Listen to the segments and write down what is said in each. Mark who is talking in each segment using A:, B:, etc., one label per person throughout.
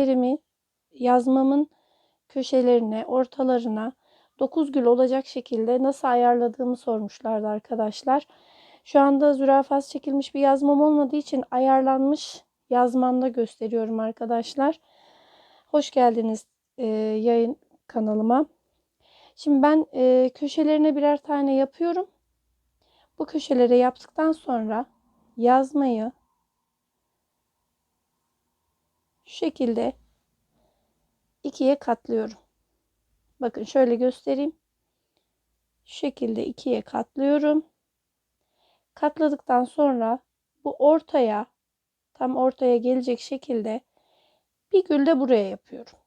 A: Yerimi yazmamın köşelerine, ortalarına 9 gül olacak şekilde nasıl ayarladığımı sormuşlardı arkadaşlar. Şu anda zürafası çekilmiş bir yazmam olmadığı için ayarlanmış yazmamda gösteriyorum arkadaşlar. Hoş geldiniz e, yayın kanalıma. Şimdi ben e, köşelerine birer tane yapıyorum. Bu köşelere yaptıktan sonra yazmayı şu şekilde ikiye katlıyorum. Bakın şöyle göstereyim. Şu şekilde ikiye katlıyorum. Katladıktan sonra bu ortaya tam ortaya gelecek şekilde bir gül de buraya yapıyorum.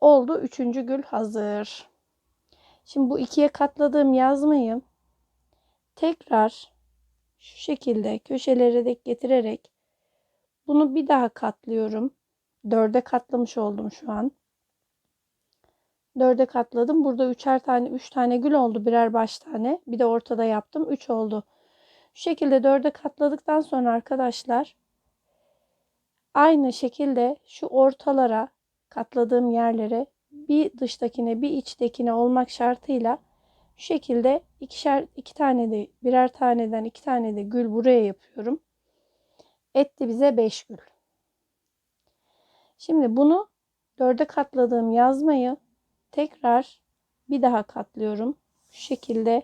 A: Oldu. Üçüncü gül hazır. Şimdi bu ikiye katladığım yazmayı tekrar şu şekilde köşelere dek getirerek bunu bir daha katlıyorum. Dörde katlamış oldum şu an. Dörde katladım. Burada üçer tane, üç tane gül oldu. Birer baş tane. Bir de ortada yaptım. Üç oldu. Şu şekilde dörde katladıktan sonra arkadaşlar aynı şekilde şu ortalara katladığım yerlere bir dıştakine bir içtekine olmak şartıyla şu şekilde ikişer iki tane de birer taneden iki tane de gül buraya yapıyorum. Etti bize 5 gül. Şimdi bunu dörde katladığım yazmayı tekrar bir daha katlıyorum. Şu şekilde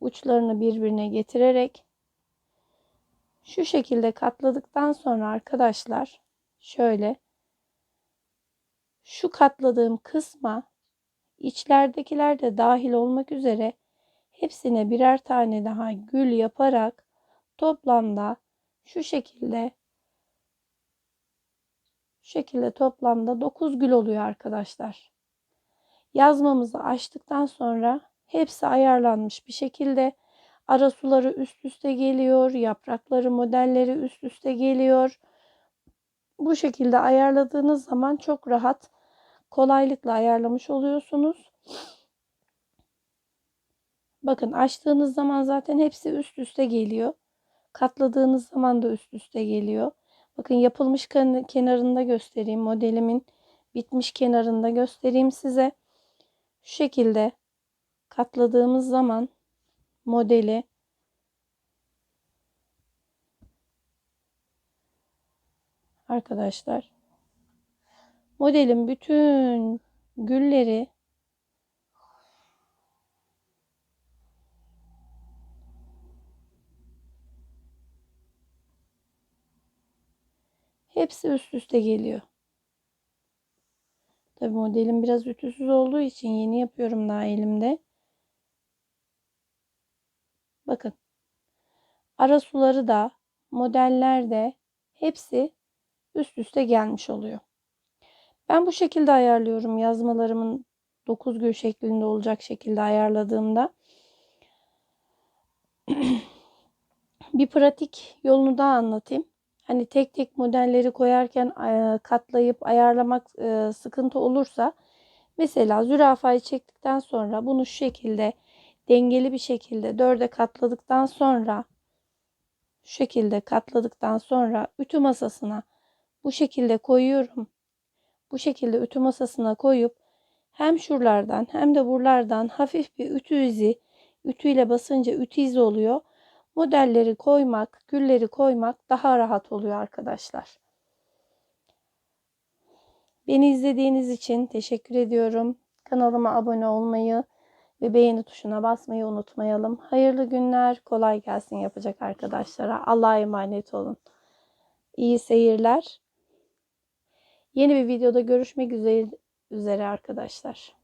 A: uçlarını birbirine getirerek şu şekilde katladıktan sonra arkadaşlar şöyle şu katladığım kısma içleridekiler de dahil olmak üzere hepsine birer tane daha gül yaparak toplamda şu şekilde şu şekilde toplamda 9 gül oluyor arkadaşlar. Yazmamızı açtıktan sonra hepsi ayarlanmış bir şekilde ara suları üst üste geliyor, yaprakları modelleri üst üste geliyor. Bu şekilde ayarladığınız zaman çok rahat kolaylıkla ayarlamış oluyorsunuz. Bakın açtığınız zaman zaten hepsi üst üste geliyor. Katladığınız zaman da üst üste geliyor. Bakın yapılmış kenarında göstereyim. Modelimin bitmiş kenarında göstereyim size. Şu şekilde katladığımız zaman modeli arkadaşlar modelin bütün gülleri hepsi üst üste geliyor. Tabi modelim biraz ütüsüz olduğu için yeni yapıyorum daha elimde. Bakın. Ara suları da modeller de hepsi üst üste gelmiş oluyor. Ben bu şekilde ayarlıyorum yazmalarımın 9 gül şeklinde olacak şekilde ayarladığımda. bir pratik yolunu daha anlatayım. Hani tek tek modelleri koyarken katlayıp ayarlamak sıkıntı olursa mesela zürafayı çektikten sonra bunu şu şekilde dengeli bir şekilde dörde katladıktan sonra şu şekilde katladıktan sonra ütü masasına bu şekilde koyuyorum. Bu şekilde ütü masasına koyup hem şuralardan hem de buralardan hafif bir ütü izi ütüyle basınca ütü izi oluyor. Modelleri koymak, gülleri koymak daha rahat oluyor arkadaşlar. Beni izlediğiniz için teşekkür ediyorum. Kanalıma abone olmayı ve beğeni tuşuna basmayı unutmayalım. Hayırlı günler, kolay gelsin yapacak arkadaşlara. Allah'a emanet olun. İyi seyirler. Yeni bir videoda görüşmek üzere, arkadaşlar.